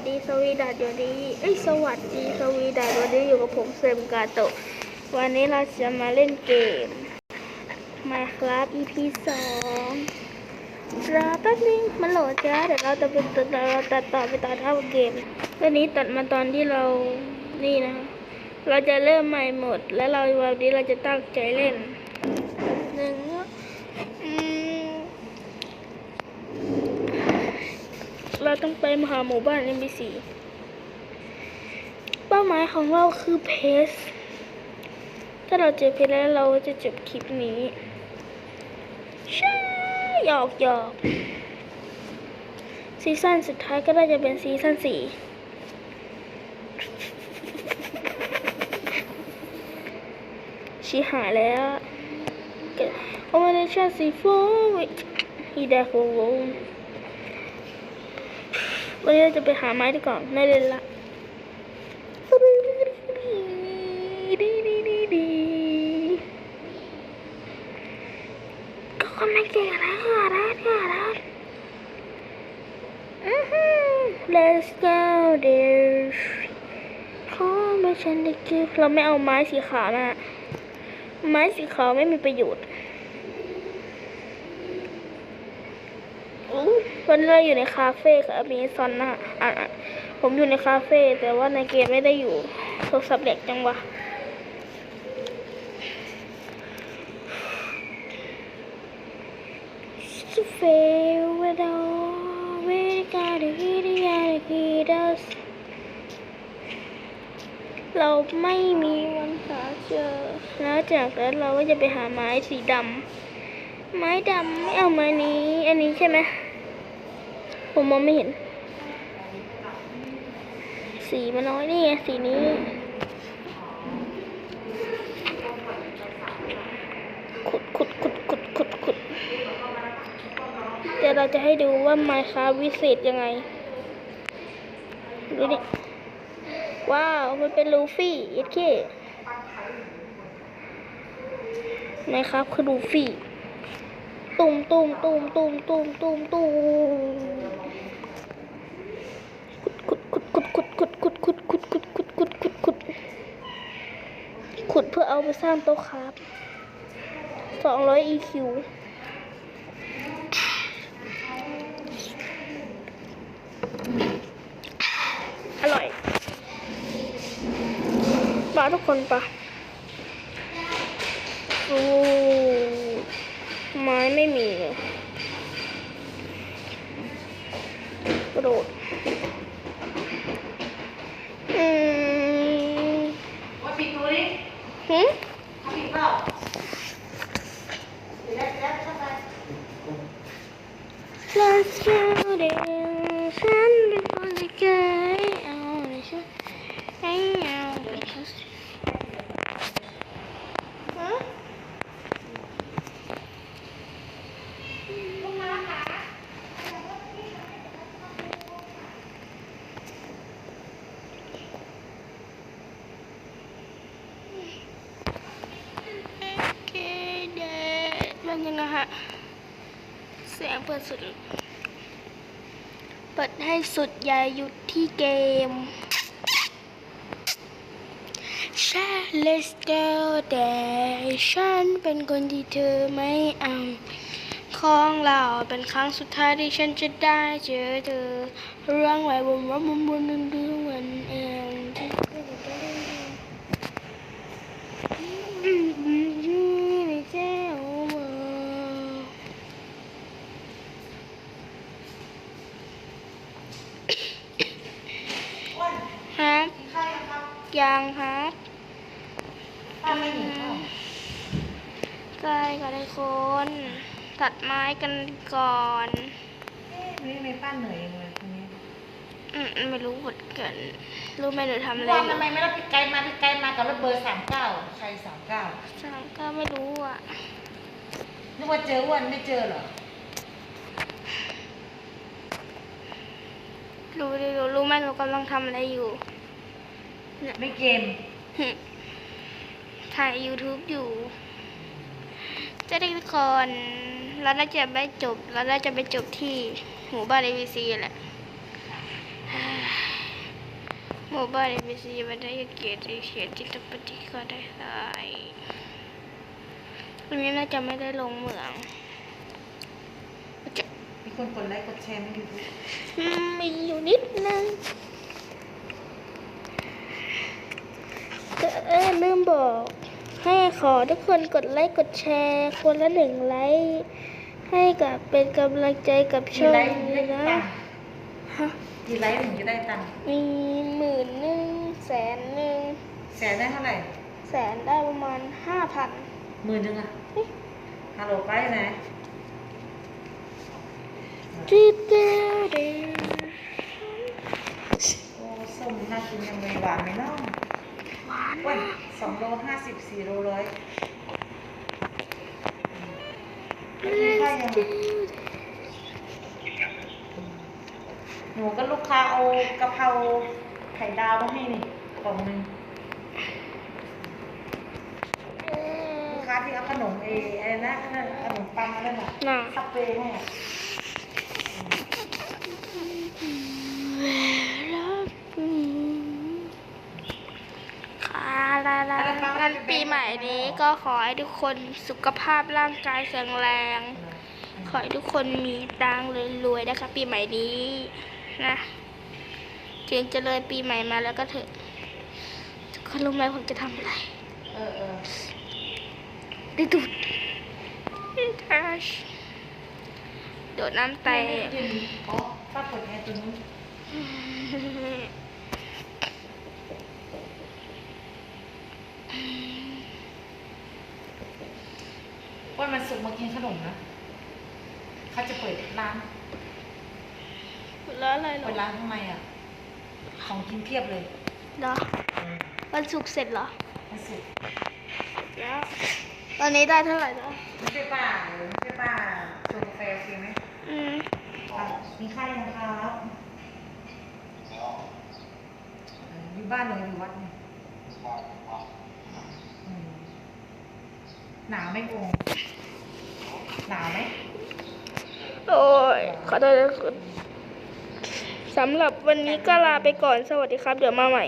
สดีสวีดัสอยู่ดีเอ้ยสวัสดีสวีดัสวันนี้อยู่กับผมเซมกาโตะวันนี้เราจะมาเล่นเกม Minecraft EP สองรอแป๊บนึงมันโหลดจ้าเดี๋ยวเราจะไปตัดเราตัดต่อไปต่อเท่าเกมวันนี้ตัดมาตอนที่เรานี่นะเราจะเริ่มใหม่หมด แล้วเราวันนี้เราจะตั้งใจเล่นหนึ่งอืม เราต้องไปมหาหมู่บ้าน NPC เป้าหมายของเราคือเพส ถ้าเราเจอเพสแล้วเราจะจบคลิปนี้ใช่หยอกหยอกซีซั่นสุดท้ายก็น่าจะเป็นซีซั่นสี่ชีหายแล้วโอเมเนชั่นซีโฟวิฮีดาโคโว วันนี้เราจะไปหาไม้ดีก่อนไม่เล่นละก็คนไม่เก่งนะเก่งนะเก่งนะอือฮึ Let's go there ขอไม่ฉันได้ก็บเราไม่เอาไม้สีขาวนะไม้สีขาวไม่มีประโยชน์ อู้ วันนี้เราอยู่ในคาเฟ่ค่ะมีซอนนะอะอะผมอยู่ในคาเฟ่แต่ว่าในเกมไม่ได้อยู่โทรศัพท์เด็กจังวะสเฟลเวดอเวกาดิฮิริยาดิฮิดัสเราไม่มีวันหาเจอ แล้วจากนั้นเราก็จะไปหาไม้สีดำไม้ดำไม่เอาไม้นี้ อันนี้ใช่ไหม ผมมองไม่เห็น สีมันน้อยนี่ไงสีนี้ ขุดขุดขุดขุดขุดขุดเดี๋ยวเราจะให้ดูว่าไมค์คาวิเศษยังไง ดูดิ ว้าว มันเป็นลูฟี่ยัดเคไมค์ครับคือลูฟี่ ตุ่มตุ่มตุ่มตุ่มตุ่มตุ่มตุ่มขุด ขุดขุดขุดขุดขุดขุดขุดขุดขุดขุดขุดเพื่อเอาไปสร้างโต๊ะครับสองร้อย EQ อร่อยปลาทุกคนปะโอ้ไม้ไม่มีกระโดด doing? Hmm? Happy Bob. Let's count it. นยังไงฮะเสียงเปิดสุด เปิดให้สุดอย่าหยุดที่เกมช่ let's go there ฉันเป็นคนที่เธอไม่เอาของเราเป็นครั้งสุดท้ายที่ฉันจะได้เจอเธอเรื่องไว้บนว่ามุมบนดึงดึงวันเองที่เธอจะได้อืมอืมอืมไม่ใช่โอ้โหฮะ กินข้าว ยังครับยังครับป้าไม่หิวข้าวใกล้กันเลยคนตัดไม้กันก่อนเอ๊ะนี่ทำไมป้าเหนื่อยจังเลยวันนี้อืมไม่รู้เหมือนกัน รู้ไหมหนูทำอะไรวันอทำยู่ไมไม่รับพี่ไกด์มาพี่ไกด์มากับรถเบอร์สามเก้าใครสามเก้าสามก็ไม่รู้อะนึกว่าเจออ้วนไม่เจอเหรอรู้ดิรู้รู้ไหมหนูกำลังทำอะไรอยู่ ไม่เกมหึถ่าย YouTube อยู่ จะได้ทุกคนแล้วน่าจะไม่จบแล้วน่าจะไปจบที่หมู่บ้าน ABC แหละโมบายเอ็มซีบันไดเกียรติเขียนจิตปฏิก็ได้ไวันนี้น่าจะไม่ได้ลงเหมืองจะมีคนกดไลค์กดแชร์ในยูทูบอืมมีอยู่นิดนึงแต่เอ้ยลืมบอก ให้ขอทุกคนกดไลค์กดแชร์ คนละหนึ่งไลค์ให้กับเป็นกำลังใจกับกี่ช่องไลค์ถึงนี้ได้นะตังค์ฮะกี่ไลค์ถึงจะได้ตังค์มีหมื่นหนึ่งแสนหนึ่งแสนได้เท่าไหร่แสนได้ประมาณห้าพันหมื่นหนึ่งอะฮัลโหลไปไหนจิ๊ดเดียวเดียวโอ้ส้มน่ากินยังไงหวานไหมน้องห วานว้ยสองโลห้าสิบสี่โลร้อยแล้วกินข้าวยังหนูก็ลูกค้าเอากะเพราไข่ดาวมาให้นี่กล่องหนึงลูกค้าที่เอาขนมเออะไรนะนั่นขนมปังอะไรน่ะน่ะซับเวย์ให้อะ ค่ะลาลา ปีใหม่นี้ก็ขอให้ทุกคนสุขภาพร่างกายแข็งแรง ขอให้ทุกคนมีตังรวยๆนะคะปีใหม่นี้นะถึงจะเลยปีใหม่มาแล้วก็เถอะทุกคนรู้ไหมผมจะทำอะไรเออเออได้ดูดทัชโดดน้ำแตกอ๋อป้าเปิดแอร์ตัวนู้น ว่ามันสุกร์มากินขนมนะเขาจะเปิดร้านแล้วอะไรเหรเปิอดร้านข้างในอะ ของกินเพียบเลยเหรอวันศุกร์เสร็จเหรอมันสุกร์แล้วตอนนี้ได้เท่าไหร่แล้วไม่ใช่ป้าเออไม่ใช่ป้าชงกาแฟโอเคไหมอืมอะมีข้าวยังครับเอออยู่บ้านหรืออยู่วัดเนี่ยอืม หนาวไหมโกงหนาวไหมโอ้ยขอโทษนะคุณสำหรับวันนี้ก็ลาไปก่อนสวัสดีครับ เดี๋ยวมาใหม่